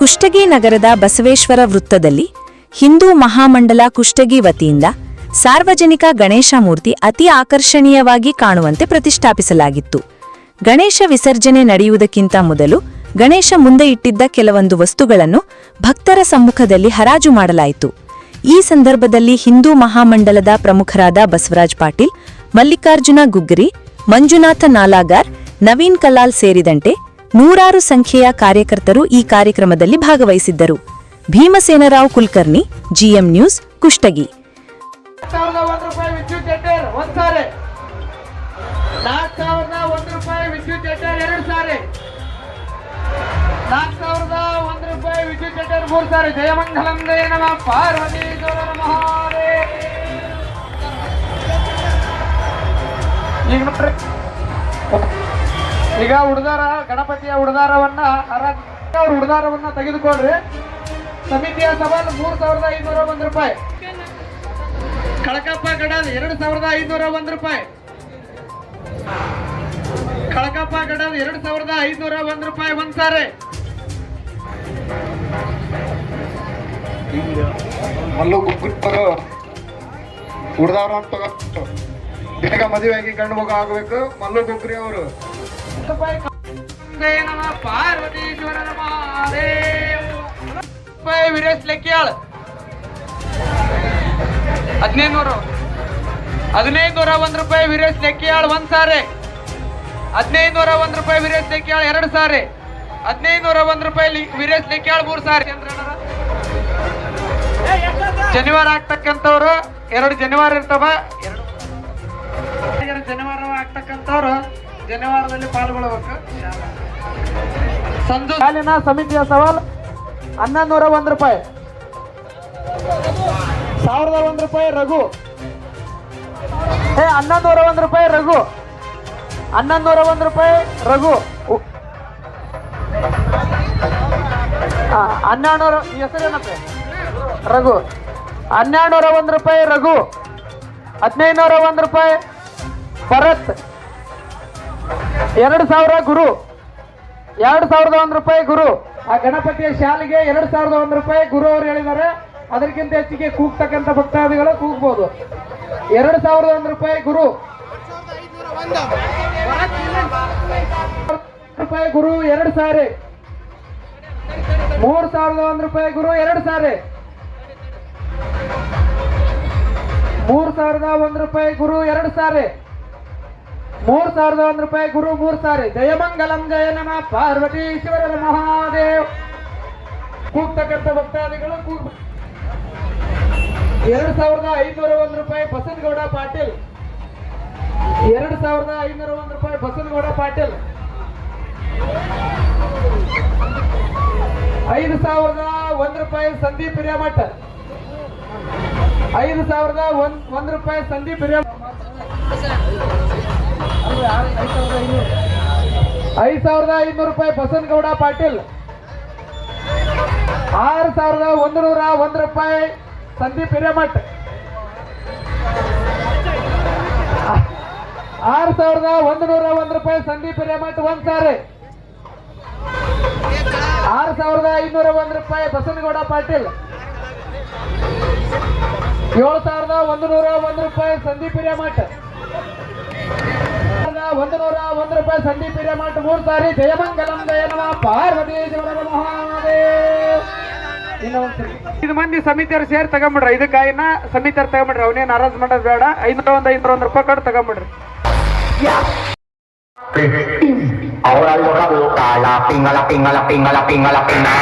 ಕುಷ್ಟಗಿ ನಗರದ ಬಸವೇಶ್ವರ ವೃತ್ತದಲ್ಲಿ ಹಿಂದೂ ಮಹಾಮಂಡಲ ಕುಷ್ಟಗಿ ವತಿಯಿಂದ ಸಾರ್ವಜನಿಕ ಗಣೇಶ ಮೂರ್ತಿ ಅತಿ ಆಕರ್ಷಣೀಯವಾಗಿ ಕಾಣುವಂತೆ ಪ್ರತಿಷ್ಠಾಪಿಸಲಾಗಿತ್ತು. ಗಣೇಶ ವಿಸರ್ಜನೆ ನಡೆಯುವುದಕ್ಕಿಂತ ಮೊದಲು ಗಣೇಶ ಮುಂದೆ ಇಟ್ಟಿದ್ದ ಕೆಲವೊಂದು ವಸ್ತುಗಳನ್ನು ಭಕ್ತರ ಸಮ್ಮುಖದಲ್ಲಿ ಹರಾಜು ಮಾಡಲಾಯಿತು. ಈ ಸಂದರ್ಭದಲ್ಲಿ ಹಿಂದೂ ಮಹಾಮಂಡಲದ ಪ್ರಮುಖರಾದ ಬಸವರಾಜ್ ಪಾಟೀಲ್, ಮಲ್ಲಿಕಾರ್ಜುನ ಗುಗ್ಗರಿ ಮಂಜುನಾಥ ನಾಲಾಗಾರ್, ನವೀನ್ ಕಲಾಲ್ ಸೇರಿದಂತೆ ನೂರಾರು ಸಂಖ್ಯೆಯ ಕಾರ್ಯಕರ್ತರು ಈ ಕಾರ್ಯಕ್ರಮದಲ್ಲಿ ಭಾಗವಹಿಸಿದ್ದರು. Bhimasenarao Kulkarni GM news Kushtagi. ಈಗ ಈಗ ಹುಡುಗಾರ, ಗಣಪತಿಯ ಹುಡುಗಾರವನ್ನ ಅವ್ರ ಹುಡುಗಾರವನ್ನ ತೆಗೆದುಕೊಳ್ರಿ. ಸಮಿತಿಯ ಸವಾಲು ಮೂರು ಸಾವಿರದ ಐನೂರ ಒಂದು ರೂಪಾಯಿ. ಕಳಕಪ್ಪ ಗಡಲ್ ಎರಡು ಸಾವಿರದ ಐನೂರ ಒಂದು ರೂಪಾಯಿ. ಕಳಕಪ್ಪ ಗಡಲ್ ಎರಡು ಸಾವಿರದ ಐನೂರ ಒಂದು ರೂಪಾಯಿ ಒಂದ್ ಸಾರಿ ಮಲ್ಲು ಗುಗ್ಗುಟ್ಟರು ಹುಡ್ದವ್ರು ಅಂತ ಬೇಗ ಮದುವೆಯಾಗಿ ಗಂಡು ಮಗ ಆಗ್ಬೇಕು. ಮಲ್ಲು ಗುಗ್ರಿ ಅವರು. ರೂಪಾಯಿ ನಮ ರೂಪಾಯಿ ವೀರೇಶ್ ಲೆಕ್ಕಿಯಾಳ್ ಹದಿನೈದು ನೂರು ಹದಿನೈದು ನೂರ ಒಂದು ರೂಪಾಯಿ ವೀರೇಶ್ ಲೆಕ್ಕಿಯಾಳ್ ಒಂದ್ ಸಾರಿ ಹದಿನೈದು ನೂರ ಒಂದು ರೂಪಾಯಿ ವೀರೇಶ್ ಲೆಕ್ಕಿಯಾಳ್ ಎರಡು ಸಾರಿ ಹದಿನೈದು ನೂರ ಒಂದು ರೂಪಾಯಿ ವೀರೇಶ್ ಲೆಕ್ಕಿಯಾಳ್ ಮೂರು ಸಾರಿ. ಶನಿವಾರ ಆಗ್ತಕ್ಕಂಥವ್ರು ಎರಡು ಜನಿವಾರ ಇರ್ತವ ಎರಡು ಜನಿವಾರ ಆಗ್ತಕ್ಕಂಥವ್ರು ಜನಿವಾರದಲ್ಲಿ ಪಾಲ್ಗೊಳ್ಳಬೇಕು ಸಂಜು ಸಾಲಿನ ಸಮಿತಿಯ ಸವಾಲ್ ಹನ್ನೊಂದು ನೂರ ಒಂದು ರೂಪಾಯಿ. ಸಾವಿರದ ಒಂದು ರೂಪಾಯಿ ರಘು. ಏ ಹನ್ನೊಂದು ನೂರ ಒಂದು ರೂಪಾಯಿ ರಘು. ಹನ್ನೊಂದು ನೂರ ಒಂದು ರೂಪಾಯಿ ರಘು. ಹನ್ನೆರಡು ನೂರ ಹೆಸರೇನಪ್ಪ ರಘು. ಹನ್ನೆರಡು ನೂರ ಒಂದು ರೂಪಾಯಿ ರಘು. ಹದಿನೈದು ನೂರ ಒಂದ್ ರೂಪಾಯಿ ಭರತ್. ಎರಡು ಸಾವಿರ ಗುರು. ಎರಡು ಸಾವಿರದ ಒಂದು ರೂಪಾಯಿ ಗುರು. ಆ ಗಣಪತಿಯ ಶಾಲೆಗೆ ಎರಡು ಸಾವಿರದ ಒಂದು ರೂಪಾಯಿ ಗುರು ಅವರು ಹೇಳಿದ್ದಾರೆ. ಅದಕ್ಕಿಂತ ಹೆಚ್ಚಿಗೆ ಕೂಗ್ತಕ್ಕಂಥ ಭಕ್ತಾದಿಗಳು ಕೂಗ್ಬೋದು. ಎರಡು ಸಾವಿರದ ಒಂದು ರೂಪಾಯಿ ಗುರು. ರೂಪಾಯಿ ಗುರು, ಎರಡು ಸಾರಿ. ಮೂರು ಸಾವಿರದ ಒಂದು ರೂಪಾಯಿ ಗುರು, ಎರಡು ಸಾರಿ. ಮೂರು ಸಾವಿರದ ಒಂದು ರೂಪಾಯಿ ಗುರು, ಎರಡು ಸಾರಿ. ಮೂರ್ ಸಾವಿರದ ಒಂದು ರೂಪಾಯಿ ಗುರು ಮೂರ್ ಸಾರಿ. ಜಯಮಂಗಲಂ ಜಯ ನಮ ಪಾರ್ವತೀಶ್ವರ ಮಹಾದೇವ್. ಕೂಗ್ತಕ್ಕಂಥ ಭಕ್ತಾದಿಗಳು ಕೂಗ್ ಎರಡು ಸಾವಿರದ ಐನೂರ ಒಂದು ರೂಪಾಯಿ ಬಸನಗೌಡ ಪಾಟೀಲ್. ಎರಡು ಸಾವಿರದ ಐನೂರ ಒಂದು ರೂಪಾಯಿ ಬಸನಗೌಡ ಪಾಟೀಲ್. ಐದು ಸಾವಿರದ ಒಂದು ರೂಪಾಯಿ ಸಂದೀಪ್ ಹಿರಿಯಮಠ ಐದು ಸಾವಿರದ ಒಂದ್ ಒಂದು ರೂಪಾಯಿ ಸಂದೀಪ್ ಹಿರಿಯ ಐದು ಸಾವಿರದ ಐನೂರು ರೂಪಾಯಿ ಬಸನಗೌಡ ಪಾಟೀಲ್. ಆರು ಸಾವಿರದ ಒಂದು ನೂರ ಒಂದು ರೂಪಾಯಿ ಸಂದೀಪ್ ಹಿರೇಮಠ್. ಆರು ಸಾವಿರದ ಒಂದು ನೂರ ಒಂದು ರೂಪಾಯಿ ಸಂದೀಪ್ ಹಿರೇಮಠ್ ಒಂದ್ ಸಾರಿ. ಆರು ಸಾವಿರದ ಐನೂರ ಒಂದು ರೂಪಾಯಿ ಬಸನಗೌಡ ಪಾಟೀಲ್. ಏಳು ಸಾವಿರದ ಒಂದು ನೂರ ಒಂದು ರೂಪಾಯಿ ಸಂದೀಪ್ ಹಿರೇಮಠ್. ಒಂದು ನೂರ ಒಂದು ರೂಪಾಯಿ ಸಂದೀಪ್ ಹಿರೇಮಠ ಮೂರು ಸಾರಿ ಜಯಮಂಗಲಂ ಜಯ ನಮ ಪಾರ್ವತಿ ಐದು ಮಂದಿ ಸಮಿತಿಯರು ಸೇರಿ ತಗೊಂಬಿಡ್ರಿ. ಐದು ಕಾಯಿನ ಸಮಿತಿಯರು ತಗೊಂಬಿಡ್ರಿ. ಅವನೇನು ಅರೇಂಜ್ ಮಾಡೋದು ಬೇಡ. ಐನೂರ ಒಂದು ಐನೂರ ಒಂದು ರೂಪಾಯಿ ಕೊಟ್ಟು ತಗೊಂಬಿಡ್ರಿ. Ahora lo boca, la pinga, la pinga, la pinga, la pinga, la pinga.